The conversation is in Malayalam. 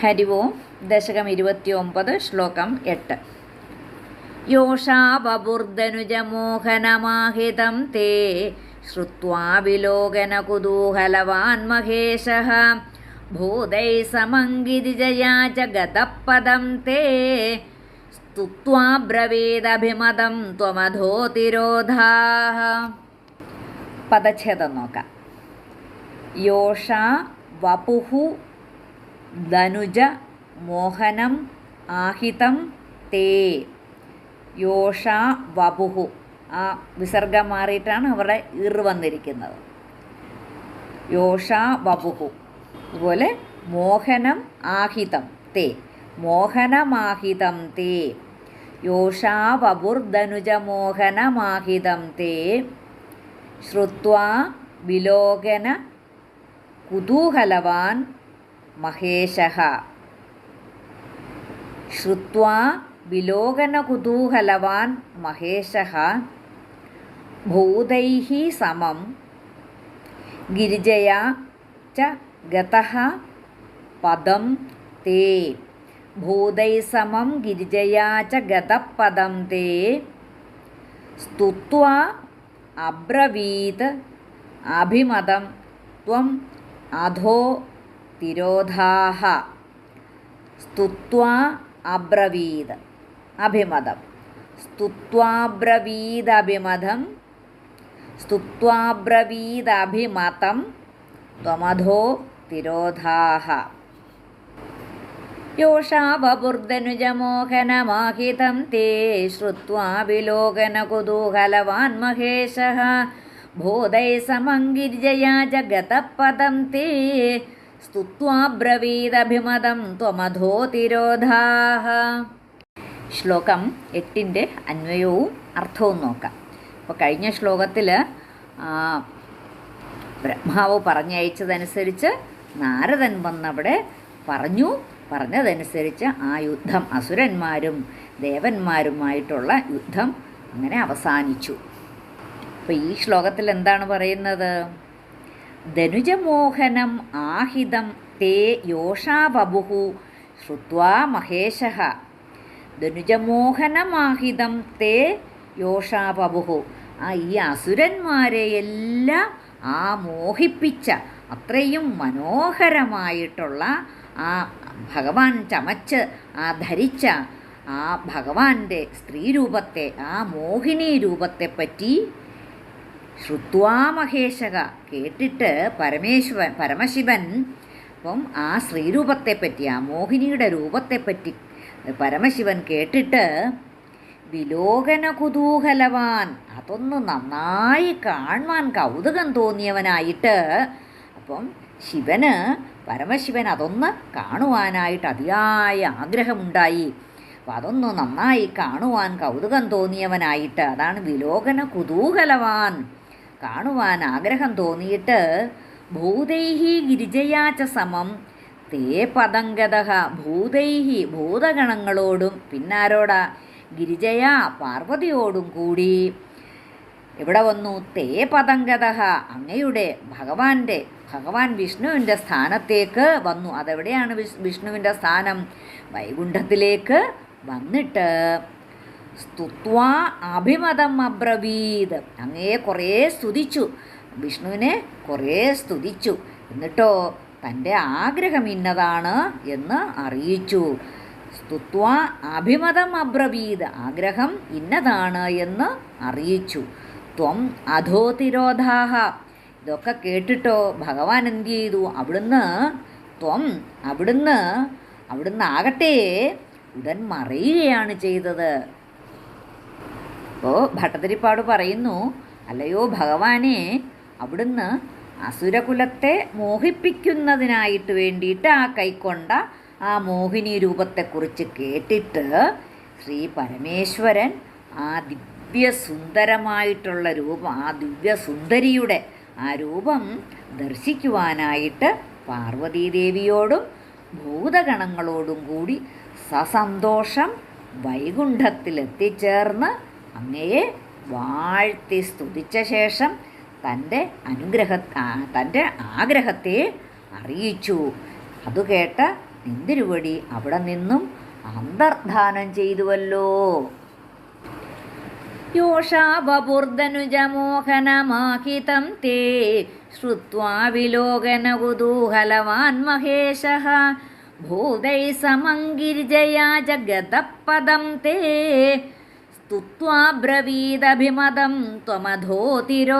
ഹരി ഓം ദശകം ഇരുപത്തിയൊമ്പത് ശ്ലോകം എട്ട്. യോഷാബുർധനുജമോഹനമാഹിതം തേ ശ്രുത്വാ വിലോകനകുതൂഹലവാൻ മഹേശः. ഭൂതൈ ച ജഗതപദം തേ സ്തുത്വാ ബ്രവീദഭിമതം ത്വമധോതിരോധാः പദച്ഛേദം നോക്കാം. യോഷ വപുഹു ധനുജ മോഹനം ആഹിതം തേ യോഷ വപുഹു. ആ വിസർഗം മാറിയിട്ടാണ് അവിടെ ഇർ വന്നിരിക്കുന്നത്. യോഷ വപുഹു. അതുപോലെ മോഹനം ആഹിതം തേ. മോഹനമാഹിതം തേ. യോഷാ വപുർധനുജ മോഹനമാഹിതം തേ. ശ്രുവാ വിലോകന കുതൂഹലവാൻ മഹേശः. ശ്രുവാ വിലോകനകുതൂഹലവാൻ മഹേശः. ഭൂതൈ സമം. ഗിരിജയാ ച ഗതः. പദം തേ. ഭൂതൈ സമം ഗിരിജയാ ച ഗതപദം തേ. സ്തുത്വാ അബ്രവീത്. അഭിമതം. ത്വം അധോ തിരോധാഹ സ്തുത്വാ അബ്രവീത് അഭിമതം. സ്തുത്വാബ്രവീദഭിമതം സ്തുത്വാബ്രവീദഭിമതം ത്വമധോ തിരോധാഹ. യോഷാവപുർധനുജമോഹനമാഹിതം തേ ശ്രുത്വാ വിലോകനകുതൂഹലവാൻ മഹേശः. ഭൂതൈ സമങ്കിരിജയാ ജഗതപദം തേ സ്തുത്വാബ്രവീദഭിമതം ത്വമധോതിരോധാഹ ശ്ലോകം എട്ടിന്റെ അന്വയവും അർത്ഥവും നോക്കാം. അപ്പോൾ കഴിഞ്ഞ ശ്ലോകത്തിൽ ബ്രഹ്മാവ് പറഞ്ഞയച്ചതനുസരിച്ച് നാരദൻ വന്നവിടെ പറഞ്ഞു. പറഞ്ഞതനുസരിച്ച് ആ യുദ്ധം അസുരന്മാരും ദേവന്മാരുമായിട്ടുള്ള യുദ്ധം അങ്ങനെ അവസാനിച്ചു. അപ്പോൾ ഈ ശ്ലോകത്തിൽ എന്താണ് പറയുന്നത്? ധനുജമോഹനം ആഹിതം തേ യോഷാബുഹു ശ്രുവാ മഹേശ. ധനുജമോഹനമാഹിതം തേ യോഷാബുഹു ആ ഈ അസുരന്മാരെയെല്ലാം ആ മോഹിപ്പിച്ച അത്രയും മനോഹരമായിട്ടുള്ള ആ ഭഗവാൻ ചമച്ച് ആ ധരിച്ച ആ ഭഗവാന്റെ സ്ത്രീരൂപത്തെ ആ മോഹിനി രൂപത്തെപ്പറ്റി ശ്രുത്വാ മഹേശക കേട്ടിട്ട് പരമേശ്വരൻ പരമശിവൻ അപ്പം ആ ശ്രീരൂപത്തെപ്പറ്റി ആ മോഹിനിയുടെ രൂപത്തെപ്പറ്റി പരമശിവൻ കേട്ടിട്ട് വിലോകന കുതൂഹലവാൻ അതൊന്ന് നന്നായി കാണുവാൻ കൗതുകം തോന്നിയവനായിട്ട് അപ്പം ശിവന് പരമശിവൻ അതൊന്ന് കാണുവാനായിട്ട് അതിയായ ആഗ്രഹമുണ്ടായി. അപ്പം അതൊന്ന് നന്നായി കാണുവാൻ കൗതുകം തോന്നിയവനായിട്ട് അതാണ് വിലോകന കുതൂഹലവാൻ കാണുവാൻ ആഗ്രഹം തോന്നിയിട്ട് ഭൂതൈഹി ഗിരിജയാച്ച സമം. തേ പതംഗത ഭൂതൈഹി ഭൂതഗണങ്ങളോടും പിന്നാരോടാ ഗിരിജയ പാർവതിയോടും കൂടി. ഇവിടെ വന്നു തേ പതംഗത അങ്ങയുടെ ഭഗവാന്റെ ഭഗവാൻ വിഷ്ണുവിന്റെ സ്ഥാനത്തേക്ക് വന്നു. അതെവിടെയാണ് വിഷ്ണുവിന്റെ സ്ഥാനം? വൈകുണ്ഠത്തിലേക്ക് വന്നിട്ട് സ്തുത്വാ അഭിമതം അബ്രവീത് അങ്ങേ കുറേ സ്തുതിച്ചു. വിഷ്ണുവിനെ കുറേ സ്തുതിച്ചു. എന്നിട്ടോ തന്റെ ആഗ്രഹം ഇന്നതാണ് എന്ന് അറിയിച്ചു. സ്തുത്വാ അഭിമതം അബ്രവീത് ആഗ്രഹം ഇന്നതാണ് എന്ന് അറിയിച്ചു. ത്വം അധോതിരോധാഹ. ഇതൊക്കെ കേട്ടിട്ടോ ഭഗവാൻ എന്ത് ചെയ്തു? അവിടുന്ന് ത്വം അവിടുന്ന് അവിടുന്ന് ആകട്ടെ ഉടൻ മറയുകയാണ് ചെയ്തത്. അപ്പോൾ ഭട്ടതിരിപ്പാട് പറയുന്നു അല്ലയോ ഭഗവാനെ അവിടുന്ന് അസുരകുലത്തെ മോഹിപ്പിക്കുന്നതിനായിട്ട് വേണ്ടിയിട്ട് ആ കൈക്കൊണ്ട ആ മോഹിനി രൂപത്തെക്കുറിച്ച് കേട്ടിട്ട് ശ്രീ പരമേശ്വരൻ ആ ദിവ്യസുന്ദരമായിട്ടുള്ള രൂപം ആ ദിവ്യസുന്ദരിയുടെ ആ രൂപം ദർശിക്കുവാനായിട്ട് പാർവതീദേവിയോടും ഭൂതഗണങ്ങളോടും കൂടി സസന്തോഷം വൈകുണ്ഠത്തിലെത്തിച്ചേർന്ന് അങ്ങയെ വാഴ്ത്തി സ്തുതിച്ച ശേഷം തന്റെ അനുഗ്രഹ തന്റെ ആഗ്രഹത്തെ അറിയിച്ചു. അത് കേട്ട നിന്തിരുവടി അവിടെ നിന്നും അന്തർധാനം ചെയ്തുവല്ലോ. യോഷാബുർദനുജമോഹനമാഹിതം തേ വിലോകനകുതൂഹലവാൻ മഹേശः. ഭൂതൈ സമങ്കിരിജയാ ജഗതപദം തേ സ്തുത്വാ ബ്രവീദഭിമതം ത്വമധോതിരോധാः.